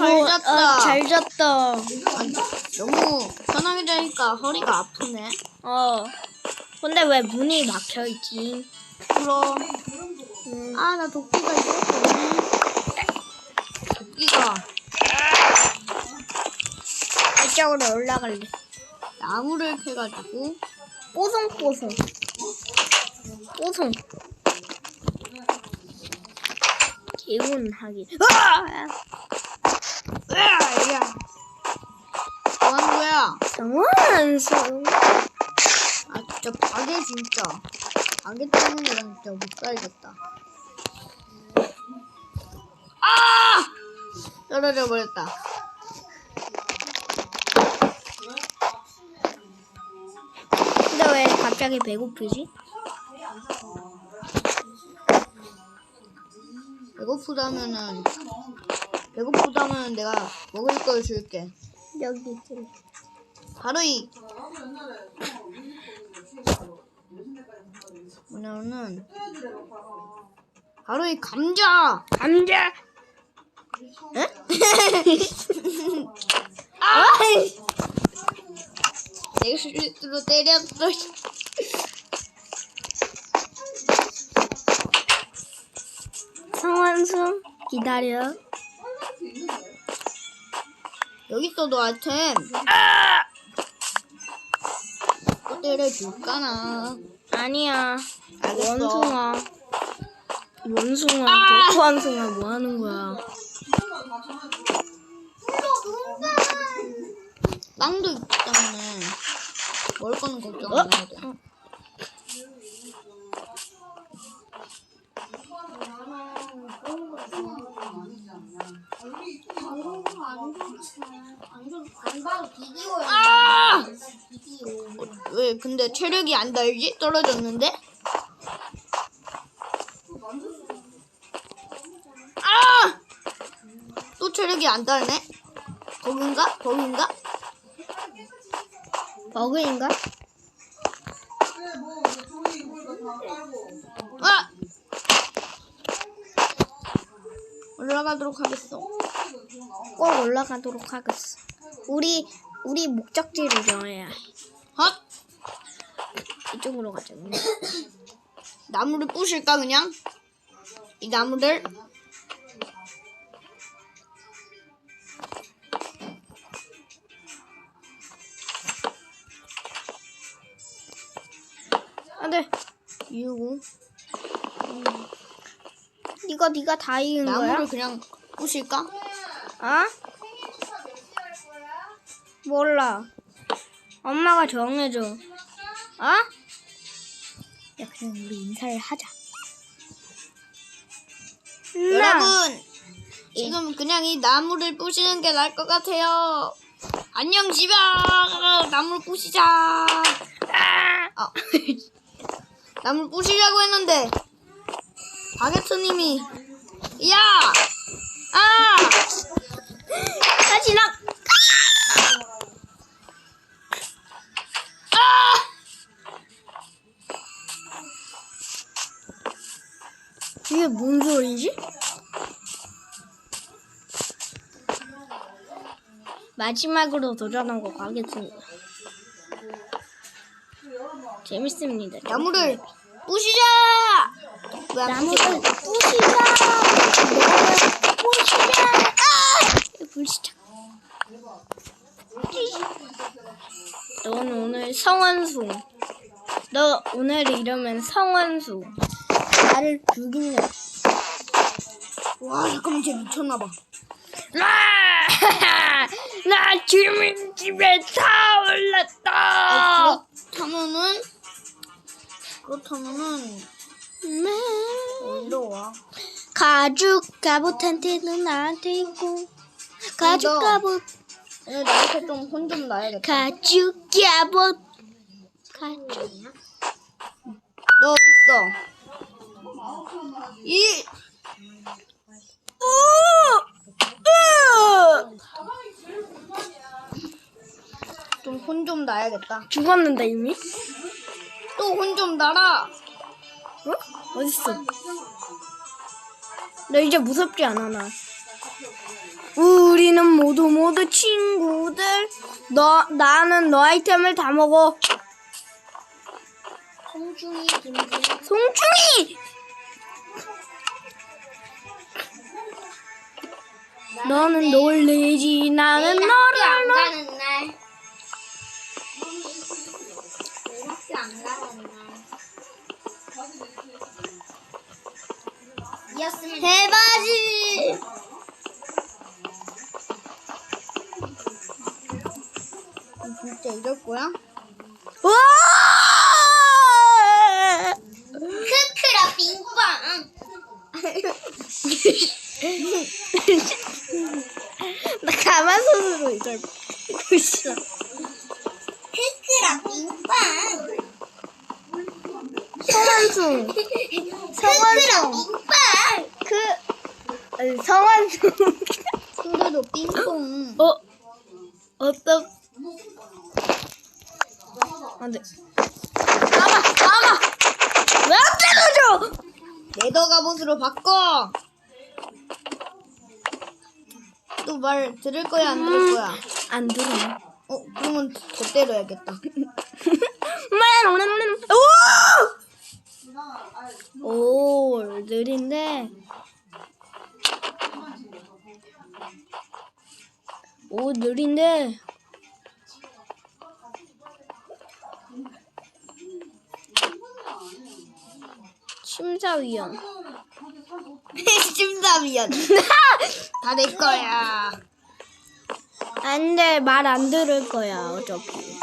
잘 잤다. 아, 잘 잤다. 너무 편하게 자니까 허리가 아프네. 어. 근데 왜 문이 막혀 있지? 그럼 음. 아 나 도끼가 이렇게 도끼가 이쪽으로 올라갈래. 나무를 캐가지고 뽀송뽀송. 뽀송. 개운하게. 으아! 으아, 당황스러워. 아 진짜 가게 진짜 가게 때문에 난 진짜 못 살겠다. 아! 떨어져 버렸다. 근데 왜 갑자기 배고프지? 배고프다면은 배고프다면 내가 먹을 걸 줄게. 여기 있지. 바로 이 뭐냐면은 바로 이 감자. 감자. 에? 아! 내가 실수로 때렸어. 성환수 기다려. 여기 있어도 아이템. 또 때려줄까나. 아니야. 알겠어. 원숭아. 원숭아. 아! 원숭아 뭐 하는 거야? 빵도 있기 때문에 먹을 거는 걱정 안 해도 돼. 아! 어, 왜 근데 체력이 안 달지? 떨어졌는데? 아! 또 체력이 안 달네? 거긴가? 거긴가? 버그인가? 아! 올라가도록 하겠어. 꼭 올라가도록 하겠어. 우리 우리 목적지를 정해야 해. 헛! 이쪽으로 가자. 나무를 부실까 그냥? 이 나무를 안돼. 이고 이거 네가 다 이은 거야? 나무를 그냥 부실까? 어? 몰라. 엄마가 정해줘. 어? 야 그냥 우리 인사를 하자. 나. 여러분 지금 그냥 이 나무를 부시는 게 나을 것 같아요. 안녕 집에 나무를 부시자. 아! 아, 나무를 부시려고 했는데 바게트님이 야, 아, 다시 나. 아, 이게 뭔 소리지? 마지막으로 도전한 거 가겠습니다. 재밌습니다. 나무를 부시자. 왜안 나무를? 부시자. 부시자. 아! 부시자. 넌 오늘 성원수. 너 오늘 이러면 성원수. 나를 죽이냐? 와 잠깐만 쟤 미쳤나봐. 아! 나 주민 집에 다 올랐다. 아, 그렇다면은 그렇다면은 네. 일로 와. 가죽 갑옷한테는 나한테 있고 가죽 너. 갑옷 오늘 나한테 좀 혼 좀 나야겠다. 가죽 갑옷 가죽 너 어디 있어? 이 좀 혼 좀 나야겠다. 죽었는데 이미? 또 혼좀 나라. 어? 어딨어? 너 이제 무섭지 않아 나 우리는 모두 모두 친구들. 너 나는 너 아이템을 다 먹어. 송중이 김진. 송충이. 너는 놀래지 나는 너 이었으면 대바지. 진짜 이럴 거야? 와! 크크라 빙빵. 나 가마솥으로 이걸 보고 있어. 크크라 빙빵. 성환송. 성환송. 빙빵. 그 아니, 성환송. 친구도 빙뽕. 어? 어떤? 안 돼. 나가 나가. 왜 안 때려줘? 레더 갑옷으로 바꿔. 또 말 들을 거야 안 들을 거야? 안 들어. 어 그러면 더 때려야겠다. 오! 오 느린데. 오 느린데. 심사위원. 심사위원. 다 내 거야. 안돼 말 안 들을 거야 어차피.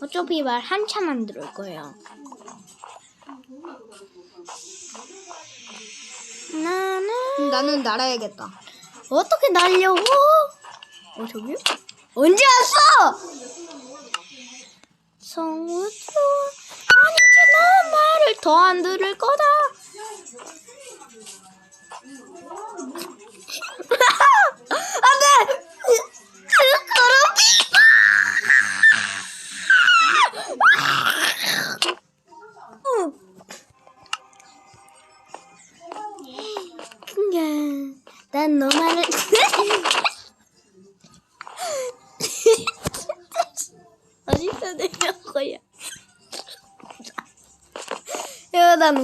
어차피 말 한참 안 들을 거야. 나는 나는 날아야겠다. 어떻게 날려고? 어 저기? 언제 왔어? 성우도 아니지 난 말을 더 안 들을 거다.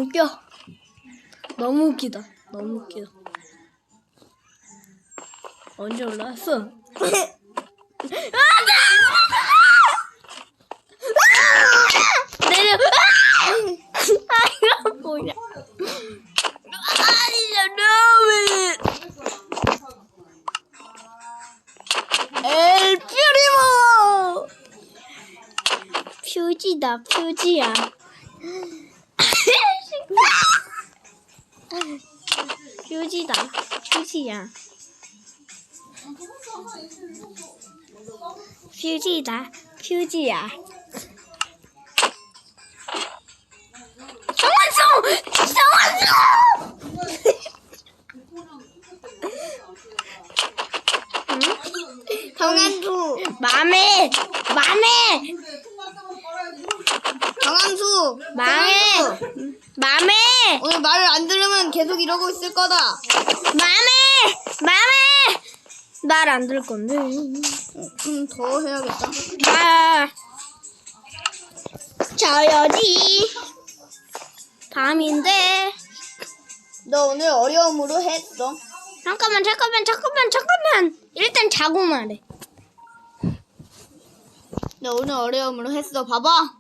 웃겨. 너무 웃기다. 너무 웃기다. 언제 올라왔어? 내려. 아, 이거 뭐야? 아니, 너무. 엘 퓨리모 표지다 표지야 표지다. 표지야. 표지다. 표지야. 성원송 성원송 정한수. 맘에! 맘에. 망해 정한수. 맘에 오늘 말을 안 들으면 계속 이러고 있을 거다. 맘에 맘에 말 안 들 건데 어, 그럼 더 해야겠다. 아 자야지 밤인데 너 오늘 어려움으로 했어. 잠깐만 잠깐만 잠깐만 잠깐만 일단 자고 말해 너 오늘 어려움으로 했어. 봐봐.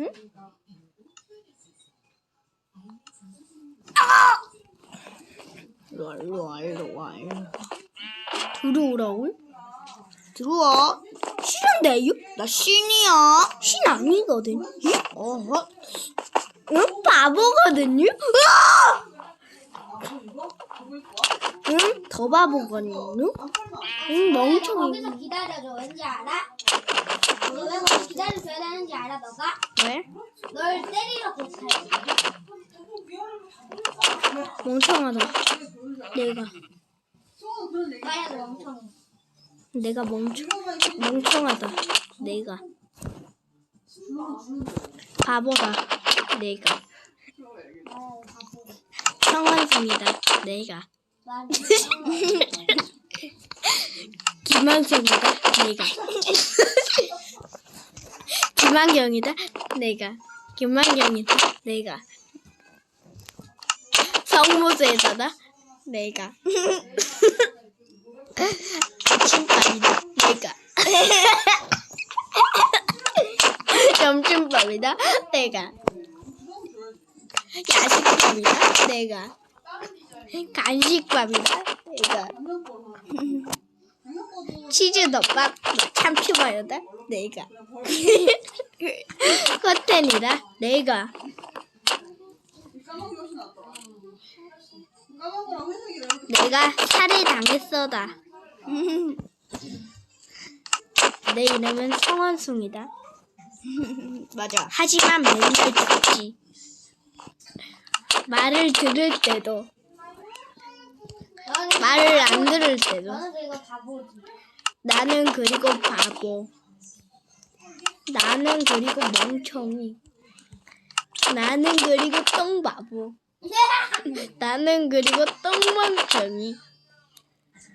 응? 일로 와, 일로 와, 일로 와, 일로 와. 들어오라고? 들어와. 싫은데요? 나 신이야. 신 아니거든 어허. 응? 바보거든요? 응? 더 바보거든요? 응 멍청이 거기서 기다려줘. 왠지 알아? 너왜 거기서 기다려줘야 되는지 알아, 너가? 왜? 널 때리러 고치지. 멍청하다 내가. 내가 멍청 멍청하다 내가 바보다 내가 성원입니다 내가 말. 김한성이다. 내가. 김한경이다. 내가. 김한경이다. 내가. 성모세다다. 내가. 아침밥이다. 내가. 점심밥이다. 내가. 야식밥이다. 내가. 간식밥이다. 내가. 치즈 덮밥 참치마요다 내가 커튼이다 내가 내가 살해 당했어다 내 이름은 성원숭이다 맞아. 하지만 맨날 죽지 말을 들을 때도 말을 안 들을 때도. 나는 그리고 바보. 나는 그리고 멍청이. 나는 그리고 똥바보. 나는 그리고 똥멍청이.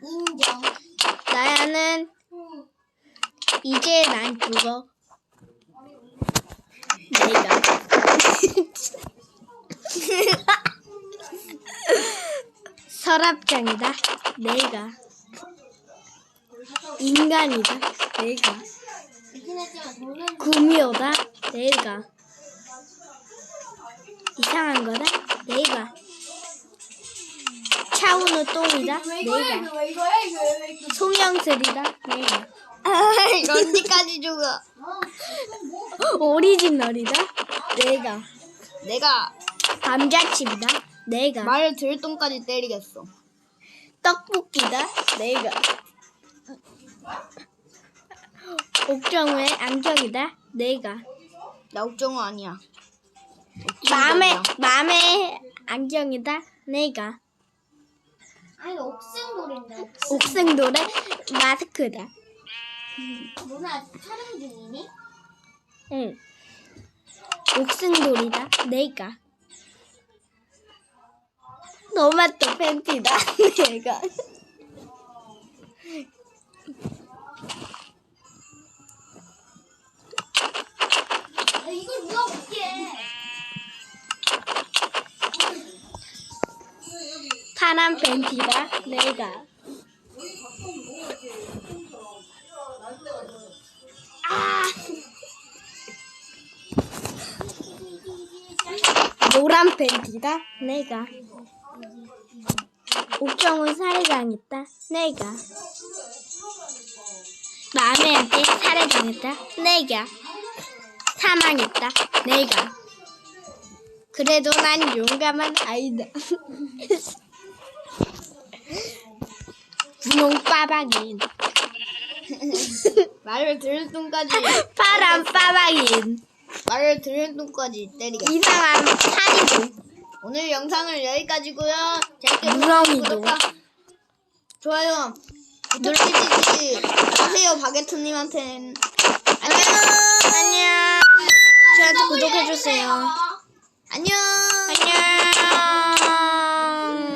인정. 나야는 이제 난 죽어. 내가. 서랍장이다. 내가. 인간이다. 내가. 구미호다. 내가. 이상한 거다. 내가. 왜 이거야 이거 왜 이거? 송영슬이다. 내가. 아, 이거 언제까지 죽어? 오리지널이다. 내가. 내가 감자칩이다. 내가. 말을 들을 똥까지 때리겠어. 떡볶이다. 내가. 옥정우의 안경이다. 내가. 나 옥정우 아니야. 맘의 맘의 안경이다. 내가. 아니 너 옥생돌인데. 옥생돌의 마스크다. 누나 촬영 중이니? 응. 옥생돌이다. 내가. 노마토 팬티다. 내가. 야, 이걸 누가 못해? 파란 팬티다. 내가. 노란 팬티다. 내가. 옥정은 살해당했다. 내가. 마매한테 살해당했다. 내가. 사망했다. 내가. 그래도 난 용감한 아이다. 분홍 빠박인. 말을 들을 똥까지 파란 빠박인. 말을 들을 똥까지 때리겠어. 이상한 산이도. 오늘 영상을 여기까지고요. 재밌게. 보셨다면 구독과 좋아요 부탁드리지 하세요 바게트님한텐 안녕 안녕. 저한테 구독해주세요. 안녕 안녕.